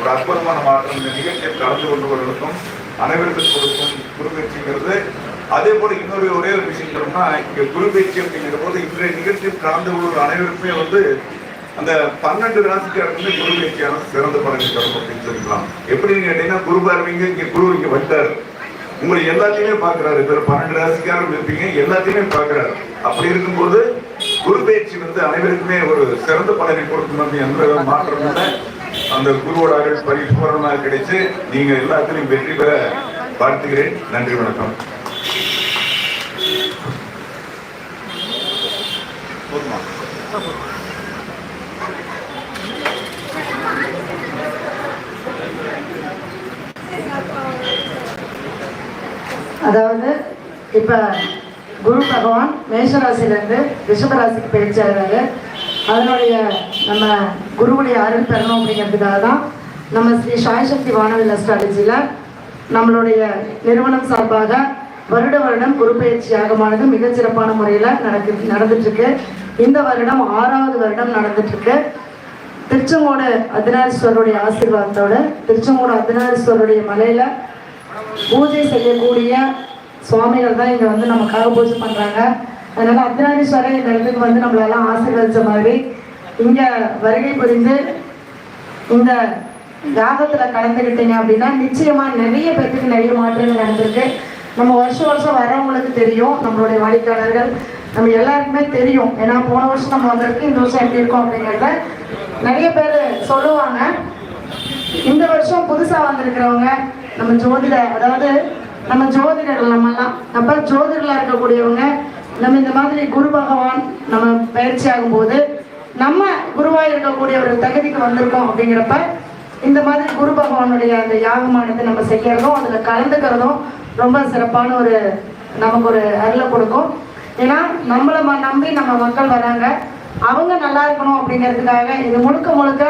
ஒரு அற்புதமான மாற்றம் இந்த நிகழ்ச்சியில் கலந்து கொண்டவர்களுக்கும் அனைவருக்கும் கொடுக்கும் குருபெயர்ச்சிங்கிறது. அதே போல இன்னொரு ஒரே ஒரு விஷயம் சொல்லணும்னா இங்க குருபெயர்ச்சி அப்படிங்கிற போது இன்றைய நிகழ்ச்சியில் கலந்து கொள்ளும் அனைவருக்குமே வந்து அந்த பன்னெண்டு ராசிக்காரர்கள் குரு சிறந்த பலன் தரும் அப்படின்னு சொல்லிக்கலாம். எப்படின்னு கேட்டீங்கன்னா குரு பார்வைங்க இங்க குரு இங்க வந்தார் உங்களை எல்லாத்தையுமே பாக்குறாரு இப்ப பன்னெண்டு ராசிக்காரர்கள் இருப்பீங்க எல்லாத்தையுமே பாக்குறாரு அப்படி இருக்கும்போது குரு பயிற்சி வந்து அனைவருக்குமே ஒரு சிறந்த பலனை கொடுக்கும் எந்த மாற்றம் இல்லை. அந்த குருவோட அருள் பரிபூரணமாக கிடைச்சு நீங்க எல்லாத்திலையும் வெற்றி பெற வாழ்த்துகிறேன். நன்றி வணக்கம். அதாவது இப்ப குரு பகவான் மேஷராசிலேருந்து ரிஷபராசிக்கு பயிற்சி அதனுடைய நம்ம குருவுடைய அருள் பெறணும் அப்படிங்கிறதுக்காக தான் நம்ம ஸ்ரீ சாய்சக்தி வானவில் அஸ்ட்ராலஜியில் நம்மளுடைய நிறுவனம் சார்பாக வருட வருடம் குரு பயிற்சி யாகமானது மிகச்சிறப்பான முறையில் நடக்கு நடந்துட்டுருக்கு. இந்த வருடம் ஆறாவது வருடம் நடந்துட்டுருக்கு. திருச்செங்கோடு அர்த்தநாரீஸ்வரருடைய ஆசீர்வாதத்தோடு திருச்செங்கோடு அர்த்தநாரீஸ்வரருடைய மலையில் பூஜை செய்யக்கூடிய சுவாமிகள் தான் இங்கே வந்து நமக்காக பூஜை பண்ணுறாங்க அதனால அர்த்தநாரீஸ்வரர் இந்த இடத்துக்கு வந்து நம்மளெல்லாம் ஆசீர்வதிச்ச மாதிரி இங்க வருகை புரிந்து இந்த யாகத்துல கலந்துக்கிட்டீங்க அப்படின்னா நிச்சயமா நிறைய பேருக்கு நிறைய மாற்றங்கள் நடந்திருக்கு. நம்ம வருஷம் வருஷம் வரவங்களுக்கு தெரியும் நம்மளுடைய வாடிக்கையாளர்கள் நம்ம எல்லாருக்குமே தெரியும். ஏன்னா போன வருஷம் நம்ம வந்திருக்கு இந்த வருஷம் எப்படி இருக்கும் அப்படிங்கிறத நிறைய பேர் சொல்லுவாங்க. இந்த வருஷம் புதுசா வந்திருக்கிறவங்க நம்ம ஜோதிட அதாவது நம்ம ஜோதிடர்கள் நம்மலாம் நம்ம ஜோதிடர்களா இருக்கக்கூடியவங்க நம்ம இந்த மாதிரி குரு பகவான் நம்ம பயிற்சி ஆகும்போது நம்ம குருவாக இருக்கக்கூடிய ஒரு தகுதிக்கு வந்திருக்கோம் அப்படிங்கிறப்ப இந்த மாதிரி குரு பகவானுடைய அந்த யாகமானது நம்ம செய்யறதும் அதுல கலந்துக்கிறதும் ரொம்ப சிறப்பான ஒரு நமக்கு ஒரு அருளை கொடுக்கும். ஏன்னா நம்மளை ம- நம்பி நம்ம மக்கள் வராங்க. அவங்க நல்லா இருக்கணும் அப்படிங்கிறதுக்காக இது முழுக்க முழுக்க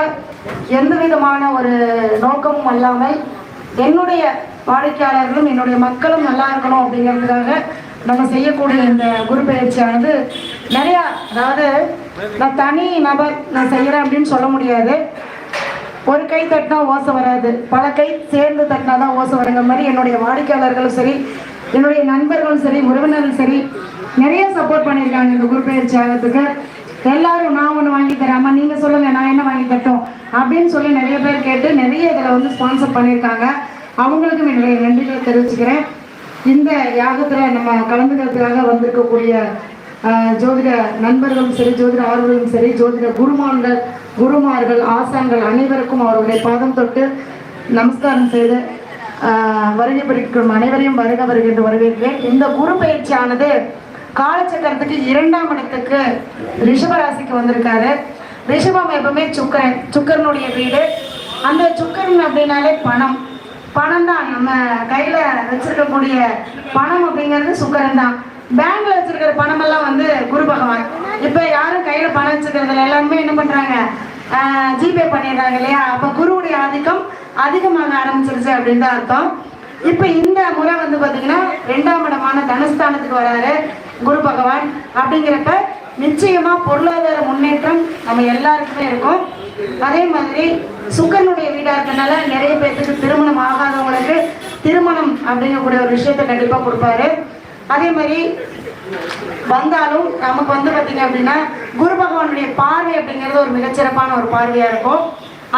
எந்த விதமான ஒரு நோக்கமும் அல்லாமல் என்னுடைய வாடிக்கையாளர்களும் என்னுடைய மக்களும் நல்லா இருக்கணும் அப்படிங்கிறதுக்காக நம்ம செய்யக்கூடிய இந்த குரு பயிற்சியானது நிறையா அதாவது நான் தனி நபர் நான் செய்கிறேன் அப்படின்னு சொல்ல முடியாது. ஒரு கை தட்டினா ஓசை வராது. பல கை சேர்ந்து தட்டினா தான் ஓசை வருங்கிற மாதிரி என்னுடைய வாடிக்கையாளர்களும் சரி என்னுடைய நண்பர்களும் சரி உறவினர்களும் சரி நிறைய சப்போர்ட் பண்ணியிருக்காங்க இந்த குரு பயிற்சி எல்லாரும் நான் ஒன்று வாங்கி தரேன். நீங்கள் சொல்லுங்கள் நான் என்ன வாங்கி தட்டோம்? அப்படின்னு சொல்லி நிறைய பேர் கேட்டு நிறைய இதில் வந்து ஸ்பான்சர் பண்ணியிருக்காங்க. அவங்களுக்கும் என்னுடைய நன்றிகளை தெரிவிச்சுக்கிறேன். இந்த யாகத்தில் நம்ம கலந்துக்கிறதுக்காக வந்திருக்கக்கூடிய ஜோதிட நண்பர்களும் சரி ஜோதிட ஆர்வலும் சரி ஜோதிட குருமான்கள் குருமார்கள் ஆசான்கள் அனைவருக்கும் அவருடைய பாதம் தொட்டு நமஸ்காரம் செய்து வருகை பிடிக்கும் அனைவரையும் வருக வருகின்ற வரவேற்கிறேன். இந்த குரு பயிற்சியானது காலச்சக்கரத்துக்கு இரண்டாம் இடத்துக்கு ரிஷபராசிக்கு வந்திருக்காரு. ரிஷபம் எப்பவுமே சுக்கரன் சுக்கரனுடைய வீடு. அந்த சுக்கரன் அப்படின்னாலே பணம். பணம் தான் நம்ம கையில வச்சிருக்கக்கூடிய பணம் அப்படிங்கிறது சுக்கரன் தான் பேங்க்ல வச்சிருக்கிற பணம் எல்லாம் வந்து குரு பகவான். இப்ப யாரும் கையில பணம் வச்சிருக்கிறதுல எல்லாருமே என்ன பண்றாங்க? ஜிபே பண்ணிடுறாங்க இல்லையா? அப்ப குருவுடைய ஆதிக்கம் அதிகமாக ஆரம்பிச்சிருச்சு அப்படின்னு தான் அர்த்தம். இப்ப இந்த முறை வந்து பாத்தீங்கன்னா ரெண்டாம் இடமான தனுஸ்தானத்துக்கு வராரு குரு பகவான். அப்படிங்கிறப்ப நிச்சயமா பொருளாதார முன்னேற்றம் நம்ம எல்லாருக்குமே இருக்கும். அதே மாதிரி சுக்கரனுடைய வீடா இருக்கனால நிறைய பேர்த்துக்கு திருமணம் ஆகாதவங்களுக்கு திருமணம் அப்படிங்கக்கூடிய ஒரு விஷயத்த கண்டிப்பா கொடுப்பாரு. அதே மாதிரி வந்தாலும் நமக்கு வந்து பார்த்தீங்க அப்படின்னா குரு பகவானுடைய பார்வை அப்படிங்கிறது ஒரு மிகச்சிறப்பான ஒரு பார்வையாக இருக்கும்.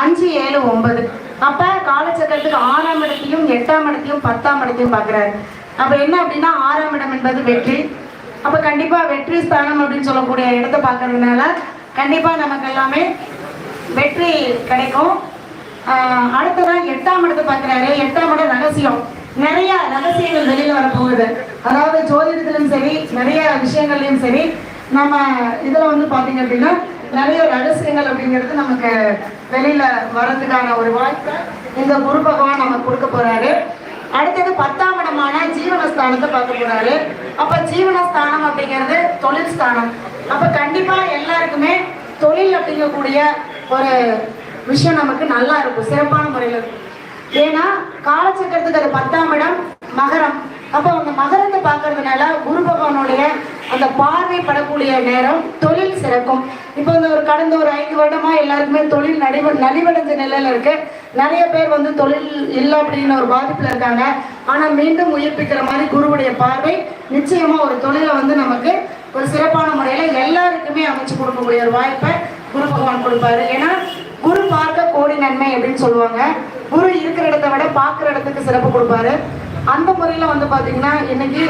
அஞ்சு ஏழு ஒன்பது. அப்போ காலச்சக்கரத்துக்கு ஆறாம் இடத்தையும் எட்டாம் இடத்தையும் பத்தாம் இடத்தையும் பார்க்குறாரு. அப்போ என்ன அப்படின்னா ஆறாம் இடம் என்பது வெற்றி. அப்போ கண்டிப்பாக வெற்றி ஸ்தானம் அப்படின்னு சொல்லக்கூடிய இடத்த பார்க்கறதுனால கண்டிப்பாக நமக்கு எல்லாமே வெற்றி கிடைக்கும். அடுத்ததான் எட்டாம் இடத்தை பார்க்குறாரு. எட்டாம் இடம் ரகசியம். நிறைய ரகசியங்கள் வெளியில வரப்போகுது. அதாவது ஜோதிடத்திலும் சரி நிறைய விஷயங்கள்லயும் சரி நம்ம இதுல வந்து பாத்தீங்க அப்படின்னா நிறைய ரகசியங்கள் அப்படிங்கிறது நமக்கு வெளியில வர்றதுக்கான ஒரு வாய்ப்பை இந்த குரு பகவான் நமக்கு கொடுக்க போறாரு. அடுத்தது பத்தாம் இடமான ஜீவனஸ்தானத்தை பார்க்க போறாரு. அப்ப ஜீவனஸ்தானம் அப்படிங்கிறது தொழில் ஸ்தானம். அப்ப கண்டிப்பா எல்லாருக்குமே தொழில் அப்படிங்கக்கூடிய ஒரு விஷயம் நமக்கு நல்லா இருக்கும். சிறப்பான முறையில் இருக்கும். ஏன்னா காலச்சக்கரத்துக்கு அது பத்தாம் இடம் மகரம். அப்போ அந்த மகரத்தை பார்க்கறதுனால குரு பகவானுடைய அந்த பார்வை படக்கூடிய நேரம் தொழில் சிறக்கும். இப்போ இந்த ஒரு கடந்த ஒரு ஐந்து வருடமா எல்லாருக்குமே தொழில் நலிவ நலிவடைஞ்ச நிலையில இருக்கு. நிறைய பேர் வந்து தொழில் இல்லை அப்படின்னு ஒரு பாதிப்புல இருக்காங்க. ஆனா மீண்டும் உயிர்ப்பிக்கிற மாதிரி குருவுடைய பார்வை நிச்சயமா ஒரு தொழிலை வந்து நமக்கு ஒரு சிறப்பான முறையில எல்லாருக்குமே அமைச்சு கொடுக்கக்கூடிய ஒரு வாய்ப்பை குரு பகவான் கொடுப்பாரு. ஏன்னா குரு பார்க்க கோடி நன்மை அப்படின்னு சொல்லுவாங்க. குரு இருக்கிற இடத்த விட பார்க்குற இடத்துக்கு சிறப்பு கொடுப்பாரு. அந்த முறையில் வந்து பார்த்தீங்கன்னா இன்னைக்கு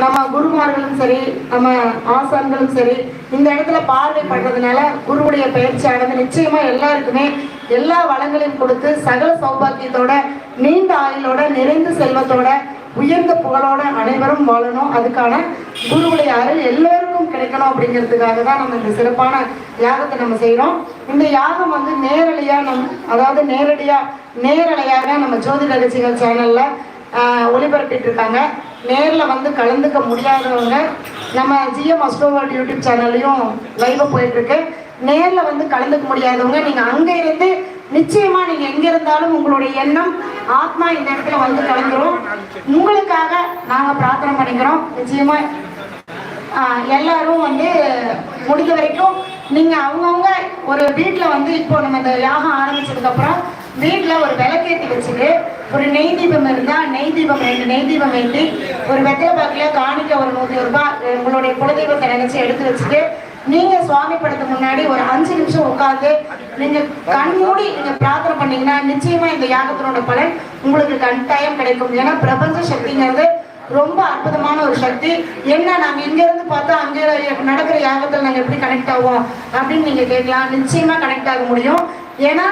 நம்ம குருமார்களும் சரி நம்ம ஆசான்களும் சரி இந்த இடத்துல பார்வை பண்றதுனால குருவுடைய பயிற்சியானது நிச்சயமா எல்லாருக்குமே எல்லா வளங்களையும் கொடுத்து சகல சௌபாக்கியத்தோட நீண்ட ஆயுளோட நிறைந்த செல்வத்தோட உயர்ந்த புகழோட அனைவரும் வாழணும். அதுக்கான குருவுடைய அருள் எல்லோருக்கும் கிடைக்கணும் அப்படிங்கிறதுக்காக தான் நம்ம இந்த சிறப்பான யாகத்தை நம்ம செய்கிறோம் இந்த யாகம் வந்து நேரடியாக நம் அதாவது நேரடியாக நேரலையாக நம்ம ஜோதி ரசிகர் சேனலில் ஒளிபரப்பிட்டு இருக்காங்க நேரில் வந்து கலந்துக்க முடியாதவங்க நம்ம ஜிஎம் அஸ்ட்ரோவர்ல்ட் யூடியூப் சேனல்லையும் லைவாக போயிட்டுருக்கு. நேரில் வந்து கலந்துக்க முடியாதவங்க நீங்கள் அங்கே இருந்து நிச்சயமாக நீங்கள் எங்கே இருந்தாலும் உங்களுடைய எண்ணம் ஆத்மா இந்த இடத்துல வந்து கலந்துரும். உங்களுக்காக நாங்கள் பிரார்த்தனை பண்ணிக்கிறோம். நிச்சயமாக எல்லாரும் வந்து முடிஞ்ச வரைக்கும் நீங்க அவங்கவுங்க ஒரு வீட்டில் வந்து இப்போ நம்ம இந்த யாகம் ஆரம்பிச்சதுக்கு அப்புறம் ஒரு விளக்கேத்தி வச்சுட்டு ஒரு நெய் தீபம் இருந்தா நெய் தீபம் ரெண்டு நெய் தீபம் வேண்டி ஒரு வெத்தலை பாக்கில காணிக்க ஒரு நூத்தி ரூபாய் உங்களுடைய குலதெய்வத்தை நினைச்சு எடுத்து வச்சுட்டு நீங்க சுவாமி படத்துக்கு முன்னாடி ஒரு அஞ்சு நிமிஷம் உட்காந்து நீங்க கண் மூடி நீங்க பிரார்த்தனை பண்ணீங்கன்னா நிச்சயமா இந்த யாகத்தினோட பலன் உங்களுக்கு கட்டாயம் கிடைக்கும். ஏன்னா பிரபஞ்ச சக்திங்கிறது ரொம்ப அற்புதமான ஒரு சக்தி. என்ன நாங்க இங்க இருந்து பார்த்தா அங்கே நடக்கிற யாகத்துல நாங்க எப்படி கனெக்ட் ஆவோம் அப்படின்னு நீங்க கேட்கலாம். நிச்சயமா கனெக்ட் ஆக முடியும். ஏன்னா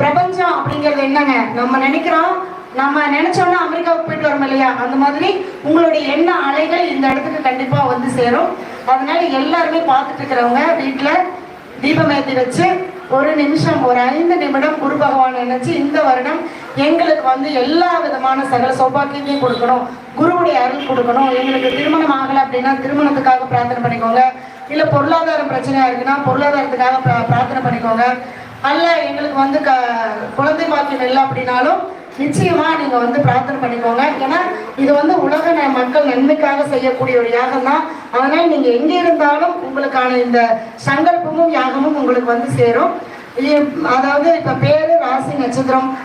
பிரபஞ்சம் அப்படிங்கிறது என்னங்க? நம்ம நினைக்கிறோம் நம்ம நினைச்சோம்னா அமெரிக்காவுக்கு போயிட்டு வரோம் இல்லையா? அந்த மாதிரி உங்களுடைய எண்ண அலைகள் இந்த இடத்துக்கு கண்டிப்பா வந்து சேரும். அதனால எல்லாருமே பார்த்துட்டு இருக்கிறவங்க வீட்டுல தீபமேத்தி வச்சு ஒரு நிமிஷம் ஒரு ஐந்து நிமிடம் குரு பகவான் நினைச்சு இந்த வருடம் எங்களுக்கு வந்து எல்லா விதமான சகல சௌபாக்கியத்தையும் கொடுக்கணும். குருவுடைய அருள் கொடுக்கணும். எங்களுக்கு திருமணம் ஆகலை அப்படின்னா திருமணத்துக்காக பிரார்த்தனை பண்ணிக்கோங்க. இல்ல பொருளாதாரம் பிரச்சனையா இருக்குன்னா பொருளாதாரத்துக்காக பிரார்த்தனை பண்ணிக்கோங்க. அல்ல எங்களுக்கு வந்து க குழந்தை பாக்கியம் இல்லை அப்படின்னாலும் நிச்சயமா நீங்க வந்து பிரார்த்தனை பண்ணிக்கோங்க. ஏன்னா இது வந்து உலக ந- மக்கள் நன்மைக்காக செய்யக்கூடிய ஒரு யாகம் தான். அதனால நீங்க எங்க இருந்தாலும் உங்களுக்கான இந்த சங்கல்பமும் யாகமும் உங்களுக்கு வந்து சேரும். இ- அதாவது இப்ப பேரு ராசி நட்சத்திரம்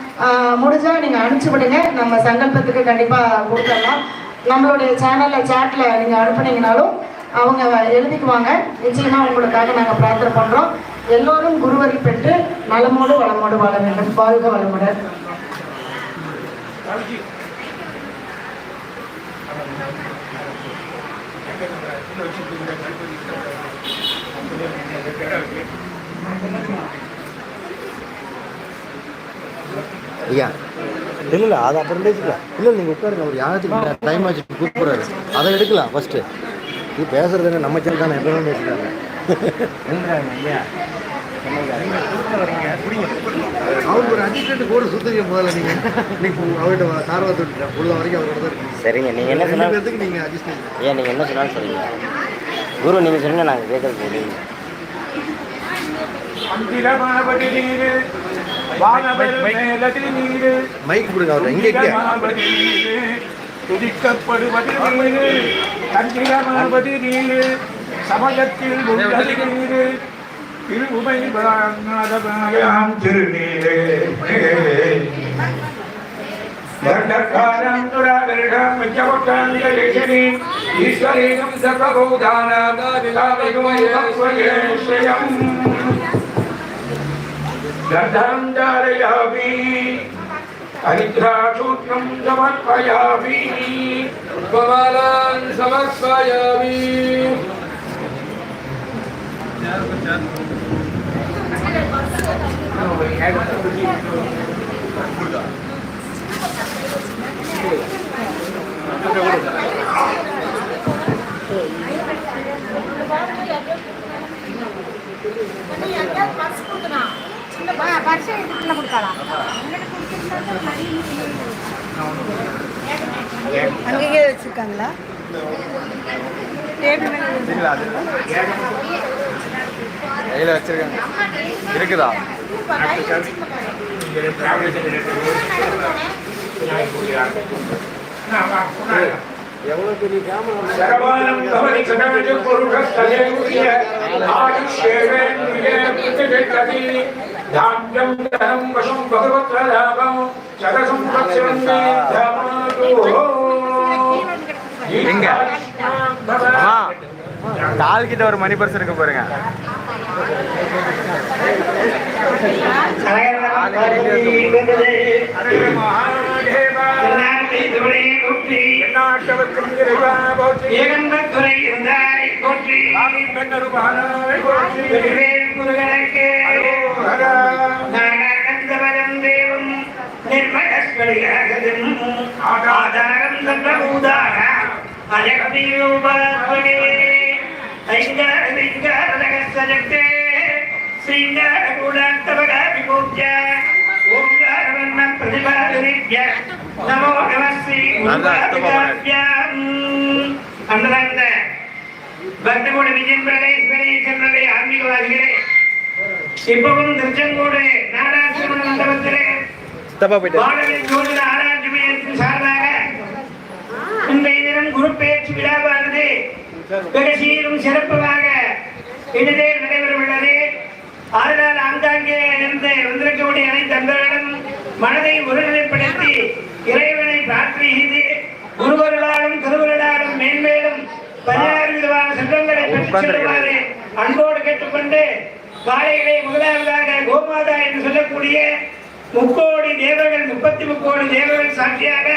முடிஞ்சா நீங்க அனுப்பிச்சு விடுங்க. நம்ம சங்கல்பத்துக்கு கண்டிப்பா கொடுத்துடலாம். நம்மளுடைய சேனல்ல சாட்ல நீங்க அனுப்புனீங்கனாலும் அவங்க எழுதிக்குவாங்க. நிச்சயமா உங்களுக்காக நாங்க பிரார்த்தனை பண்றோம். எல்லோரும் குருவரி பெற்று நலமோடு வளமோடு வாழ வேண்டும். வாழ்க வளமுடன். ஐயா இல்லை இல்லை அது அப்புறம் பேசிக்கலாம். இல்லை நீங்கள் உட்காருங்க ஒரு யாகத்துக்கு டைம் ஆச்சு கூப்பிட்றாரு அதை எடுக்கலாம் ஃபஸ்ட்டு நீ பேசுறது என்ன நம்ம சேனல் தானே எப்பவுமே பேசிக்கிறாங்க ஐயா. ஒரு அசிஸ்டன்ட் கூட சுத்தீங்க முதல்ல நீங்கள் நீங்கள் அவர்கிட்ட சார்வத்தை விட்டுட்டேன் உள்ள வரைக்கும் அவரோட தான் இருக்கீங்க சரிங்க நீங்கள் என்ன சொன்னாலும் ஏன் நீங்கள் என்ன சொன்னாலும் சொல்லுங்க. குரு நீங்கள் சொன்னீங்க நாங்கள் கேட்கறது மைக் கொடுங்க அந்திரமாவதி நீரு துதிக்கப்படுவது நீரு சமயத்தில் உள்ளது நீரு. திருவுபை பிராணம் திருநீரே வருடக்காலம் துராவிரடம் மிச்சபட்டாந்தலட்சுமி ஈஸ்வரேகம் சர்வபூதானாதா விலாபகுமயம் தர்தம் தாரயாமி हरिद्राशूत्रं समर्पयामि उपमालान् समर्पयामि பரிசை எடுத்துக்கலாம் கொடுக்கலாம் அங்கேயே வச்சுருக்காங்களா? கையில் வச்சுருக்காங்க. இருக்குதா? எவ்வளோ பெரிய கேமரா சரவாணம் கால் கிட்ட ஒரு மணி பர்ஸ் இருக்கு பாருங்க. மகாதேவா எந்நாட்டவர்க்கும் இறைவா போற்றி ஏகம்பத்துறை இருந்தாய் போற்றி ஆமி பெண்ணருமானாய் போற்றி குருகளுக்கு நாகானந்தவரம் தேவம் நிர்மகஸ்வரியாகதும் ஆதாரம் தந்தபூதாக அஜகதீயோபாத்மனே ஐங்கார விங்கார ரகசஜக்தே ஸ்ரீங்கார கூடாந்தவகா விமோச்ச ஓங்கார வண்ண பிரதிபாதரித்ய நமோ நம ஸ்ரீ குருவாபிகாபியாம் அந்த பக்தகோட விஜயம் பிரதேஸ்வரி சென்றதை ஆன்மீகவாதிகளே இப்பவும் திருச்செங்கோடு நாடாசிரமண மண்டபத்திலே தப்பா போயிட்டு. மாணவின் ஜோதிட ஆராய்ச்சி மையத்தின் சார்பாக இன்றைய தினம் குரு பேச்சு விழாவானது. வெகு சீரும் சிறப்புமாக இனிதே ஆதலால் ஆங்காங்கே இருந்து வந்திருக்கக்கூடிய அனைத்து அன்பர்களும் மனதை ஒருநிலைப்படுத்தி இறைவனை பிரார்த்தனை செய்து குருவர்களாலும் திருவருளாலும் மேன்மேலும் பதினாறு விதமான செல்வங்களை பெற்றுச் செல்லுமாறு அன்போடு கேட்டுக்கொண்டு காலையிலே முதலாவதாக கோமாதா என்று சொல்லக்கூடிய முக்கோடி தேவர்கள் முப்பத்தி முக்கோடி தேவர்கள் சாட்சியாக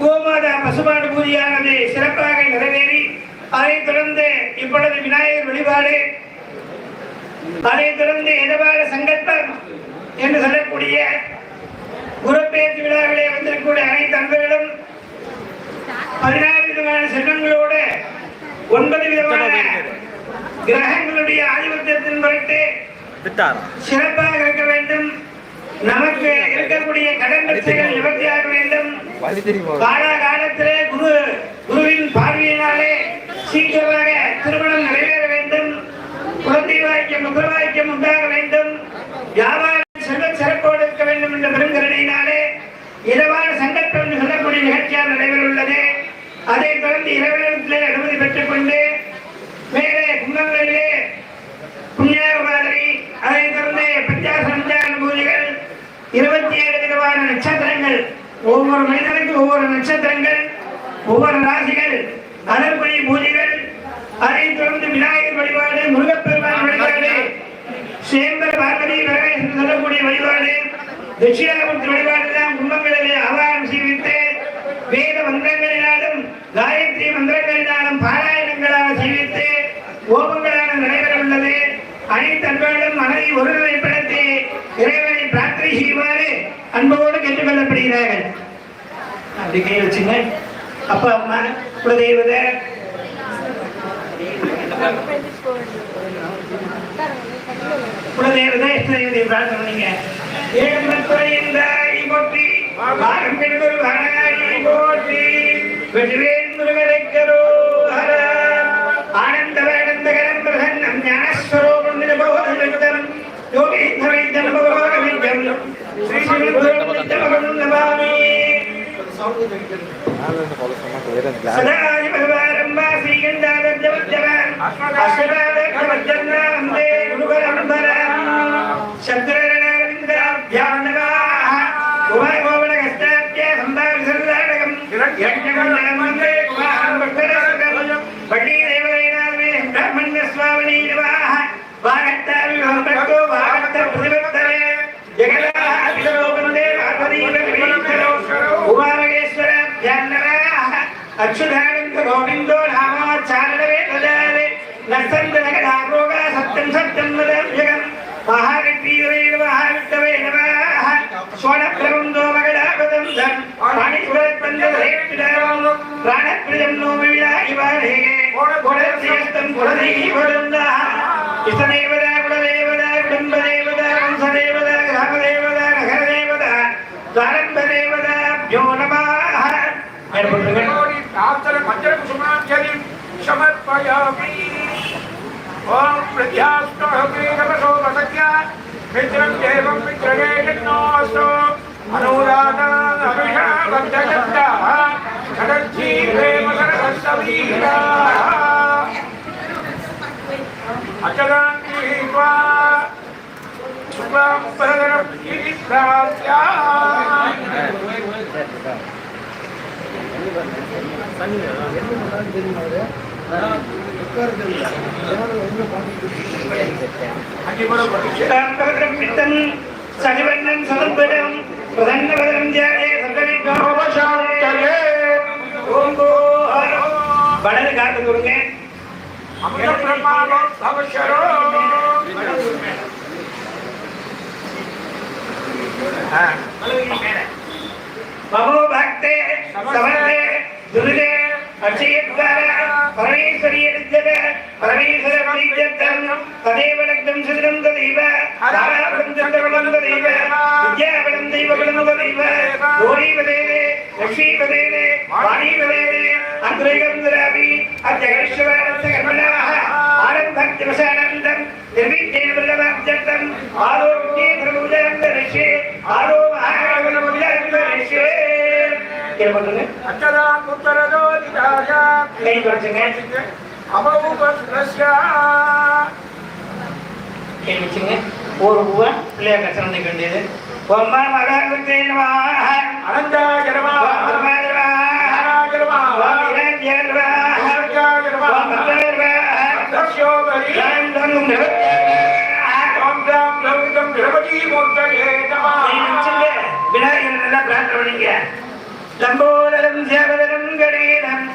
கோமாதா பசுமாடு பூஜையானது சிறப்பாக நிறைவேறி அதைத் தொடர்ந்து இப்பொழுது விநாயகர் வழிபாடு அதைத் தொடர்ந்து எதவாத சங்கல்பம் என்று சொல்லக்கூடிய குருப்பேச்சு விழாவிலே வந்திருக்கக்கூடிய அனைத்து அன்பர்களும் பதினாறு விதமான செல்வங்களோடு ஒன்பது விதமான கிரகங்களுடைய ஆதிபத்தியத்தின் பொருட்டு சிறப்பாக இருக்க வேண்டும். நமக்கு இருக்கக்கூடிய கடன் பிரச்சனைகள் நிவர்த்தியாக வேண்டும். வழி தெரியுமா காலா காலத்திலே குரு குருவின் பார்வையினாலே சீக்கிரமாக திருமணம் நிறைவேற வேண்டும் குழந்தை வாக்கியம் முதிர உண்டாக வேண்டும். வியாபாரம் செல்வ சிறப்போடு இருக்க வேண்டும் என்ற பெருங்கருணையினாலே இரவான சங்கல்பம் என்று சொல்லக்கூடிய நிகழ்ச்சியாக நடைபெறவுள்ளது அதைத் தொடர்ந்து இரவிடத்திலே அனுமதி பெற்றுக் கொண்டு மேலே கும்பங்களிலே புண்ணியாகுமாரி அதைத் தொடர்ந்து பஞ்சாசஞ்சான பூஜைகள் இருபத்தி ஏழு விதமான நட்சத்திரங்கள் ஒவ்வொரு மனிதனுக்கு ஒவ்வொரு நட்சத்திரங்கள் ஒவ்வொரு ராசிகள் அதற்குரிய பூஜைகள் அதைத் தொடர்ந்து விநாயகர் வழிபாடு முருகப்பெருமான் சேம்பர் பார்வதி வரவேசம் என்று சொல்லக்கூடிய வழிபாடு தட்சிணாமூர்த்தி வழிபாடு எல்லாம் கும்பங்களிலே ஆவாரம் செய்வித்து வேத மந்திரங்களினாலும் காயத்ரி மந்திரங்களினாலும் பாராயணங்களால் செய்வித்து ஓபங்களான நடைபெற உள்ளது அனைத்து அன்பர்களும் மனதை ஒருநிலைப்படுத்தி இறைவனை பிரார்த்தனை செய்யுமாறு அன்போடு கேட்டுக்கொள்ளப்படுகிறார்கள். அப்படி கை வச்சுங்க அப்பா அம்மா குலதெய்வத குலதெய்வத இஷ்டதெய்வத்தை பிரார்த்தனை பண்ணீங்க ஏகம்பத்துறை என்றாய் போற்றி வாரம் பெண்கள் போற்றி வெற்றிவேல் முருகரைக்கரோ ஆனந்த ஞானஸ்வரூபம் நிலபோதம் ஸ்ரீ குருபரம்பரா అక్షుధానంద గోవిందో నామాచారణ వేదదాలే నసంత నగ నాగోగా సత్యం సత్యం வம்பட்டோ வாகத்த பிரதிபத்தரே ஜெகதாபிலோபந்தே பார்வதீவீஸ்வரோ உமாமகேஸ்வர தியானராः அச்சுதானந்த கோவிந்தோ நாமாச்சாரணவே ததாவே நசந்தனகதாரோகா சத்தம் சத்தம் வதவ்யகம் மகாவித்ரீவே மகாவித்தவே நமः ஸ்வனப்பிரபந்தோ மகளாபதம் தன் பாணிஸ்வரத்பந்ததேவிடாம் பிராணப்பிரியம் நோமி விழாயிவாரேகே குலசியஸ்தம் குலதெய்வதந்தா இஷ்டதேவதா குலதேவதா குடும்பதேவதா வம்சதேவதா கிராமதேவதா நகரதேவதா துவாரம்பதேவதாப்யோ நமः ஏற்பட்டுங்கள் கோடி தாத்தர மஞ்சள் குசுமாஞ்சலி சமர்ப்பயாமி ओम प्रत्यास्तो हमेगमसो मसक्या मित्रं देवं मित्रगे जन्नोऽस्तु अनुरागान् हविषा बद्धशब्दाः खडज्जी प्रेमकरसस्तवीराः अचलान्ति त्वा शुक्लां परदरप्तिप्रात्याः பித்தன் சனிவண்ணன் சதுர்பலம் பிரதன்னவரம் ஜாயே சந்தனிக்காவசாலே ஓங்கோ வலது காத்து கொடுங்க அமிர்த பிரமாணோ பக்தே துருதே அட்சயத்வார பரமேஸ்வரி எடுத்தத பரமேஸ்வர பரிஜத்தம் ததேவலக்தம் சிதரம் ததைவ தாராபலம் சந்திரபலம் ததைவ வித்யாபலம் தெய்வபலம் ததைவ கோரீவதேவே லக்ஷ்மீபதேவே வாணீவதேவே அந்திரகந்தராபி அத்தியகேஸ்வரஸ்ய கர்மணாः ஆரம்பம் திவசானந்தம் நிர்விஜ்யேன வல்லபாப்ஜத்தம் ஆரோக்கியே பிரபுஜாந்தரிஷே ஆரோ மகாகவனமுஜாந்தரிஷே கேள்வி அச்சதாம் உத்தரதோ நிதாயா கை குறைச்சுங்க அமௌபத்ரஸ்யா கை வச்சுங்க ஒரு பூவா பிள்ளையார் கச்சனம் நிற்க வேண்டியது. ஒம்மா மகாகுத்தே நமாக அனந்தாய நமः நாராய நமः தஸ்யோபரி. ஓம் தாம் லௌகிகம் திரவதி மூர்த்தயே நமः லம்போதரம் சேவதரம் கணேனம்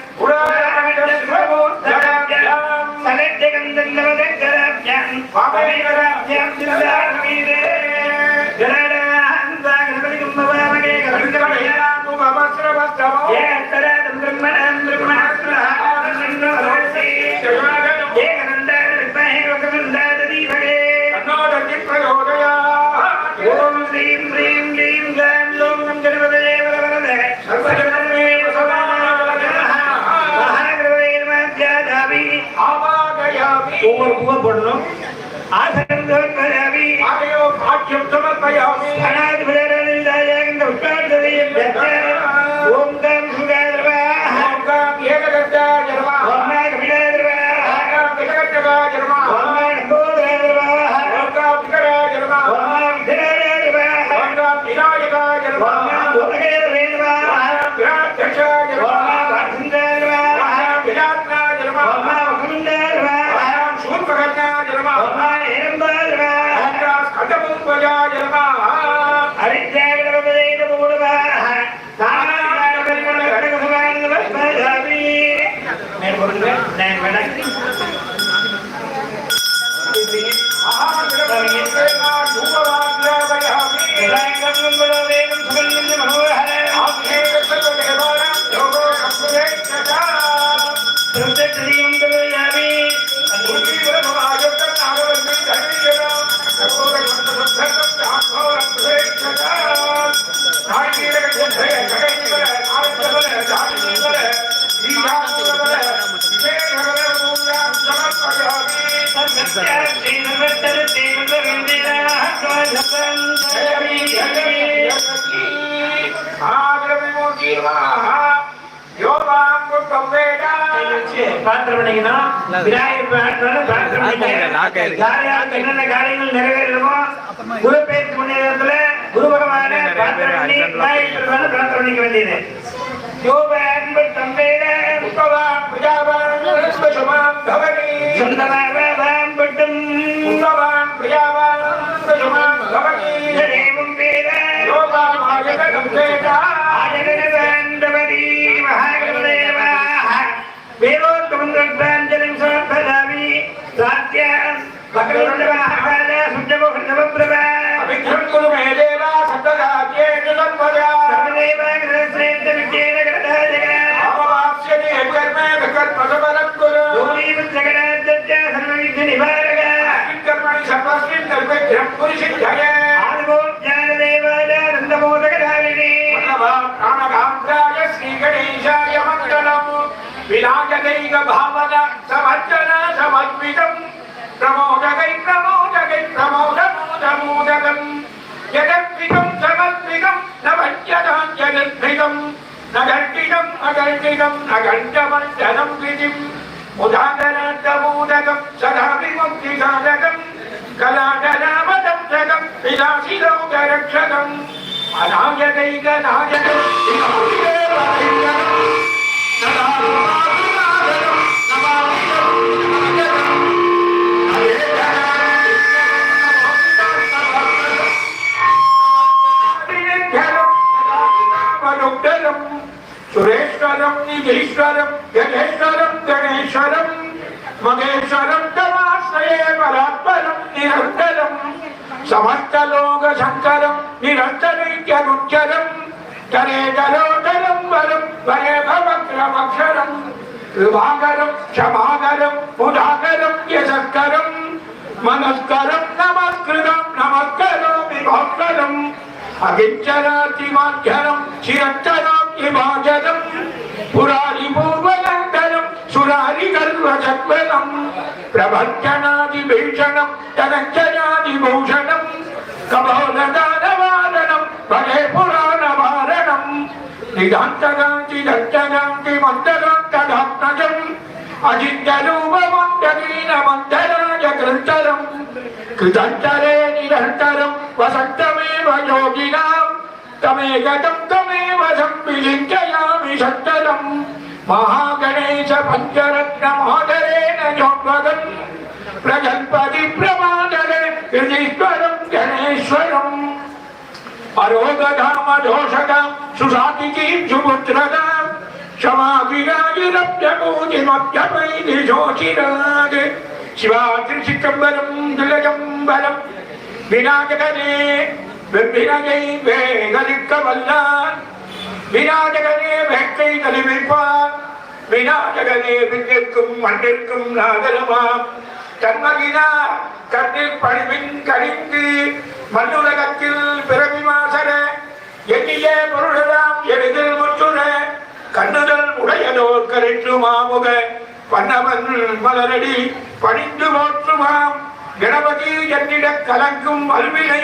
சனட்டகந்தன்னவதக்கராப்யாம் பாபவேகராப்யாம் சிந்தாரமீதே கரணாம் சாகரபலிகம் பவாமகே கரந்தவயா ஏத்தராதம் பூவை போடணும் ஆசனம் என்னென்ன காரியங்கள் நிறைவேறணுமோ குரு பேச்சு முன்னேறத்துல குரு பகவான பிரார்த்தனை பண்ணிக்க வேண்டியது யோக அன்பு தம்பேட சொந்தமாக శ్రీగణేశాయ మంగళం. వినాయకైక భావన సమర్జన సమర్పితం. ప్రమోదకై ప్రమోదకై ప్రమోదమోదమోదకం. జగద్వికం సమద్వికం నవజ్ఞాంజగద్వికం నగర్టికం అగర్టికం సదా విముక్తి సాధక అనాయకైక నాయకం ఇక పుట్టే సురేశ్వరం నిధీశ్వరం జగేశ్వరం గణేశ్వరం మగేశ్వరం పరాత్పరం నిరంతరం. సమస్తలోక సంకరం నిరంతరీత్యనుచ్చరం. తరే తరోదరం వరం వరే భవక్రమక్షరం విభాగరం క్షమాగరం ఉదాగరం యశస్కరం. మనస్కరం నమస్కృతం నమస్కరం విభక్తరం అగించరాతి మాధ్యరం చిరంతరం విభాజనం. పురాణి పూర్వ సత్వరం ప్రభంజనాది భీషణం తరంజనాది భూషణం కబోలదానవారణం భలే పురాణ వారణం నిదాంతగాంతి దంతగాంతి మందగాంతధాత్మజం అజిత్యరూపమందలీన మందరాజ గ్రంథరం. కృతంతరే నిరంతరం వసంతమేవ యోగినాం తమేకటం తమేవ సంవిలించయామి సత్తరం మహాగణేశ పంచరత్న మహోదరేణ యోగం ప్రజల్పతి ప్రమాదరే హృదీశ్వరం గణేశ్వరం. పరోగధామ దోషగా సుసాతికి సుపుత్రగా ക്ഷമാഭിരാജിരഭ്യഭൂതിമഭ്യപൈതിശോഷിരാഗ് ശിവാതിർഷിക്കമ്പലം തിലകമ്പലം വിനായകനെ வல்லான் விநாயகனே வேட்கை விநாயகனே விண்ணிற்கும் மண்ணிற்கும் நாகரமாம் கண்மகினா கண்ணில் பணிவின் கணிந்து மண்ணுலகத்தில் பிறவி மாசர எண்ணிய பொருளெல்லாம் எளிதில் முற்றுற கண்ணுதல் உடையதோர் கரிற்று மாமுக. பன்னவன் மலரடி பணிந்து போற்றுமாம். கணபதி என்னிட கலங்கும் அல்வினை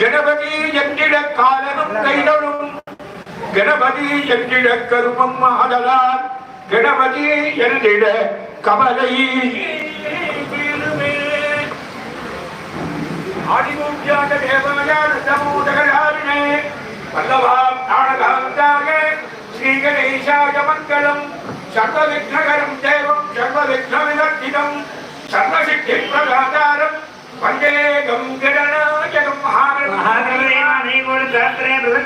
கணபதி என்னிட காலனும் கைதொழும். கணபதி என்றிட கருமம் ஆதலால் கணபதி என்றிட கமலை ஆதிமூர்த்தியாக தேவாய தமோதகராவினே வல்லவாம் நாடகாந்தாக ஸ்ரீ கணேசாய மங்களம் சர்வவிக்னகரம் தேவம் சர்வசித்தி பிரதாதாரம் கணநாயகம்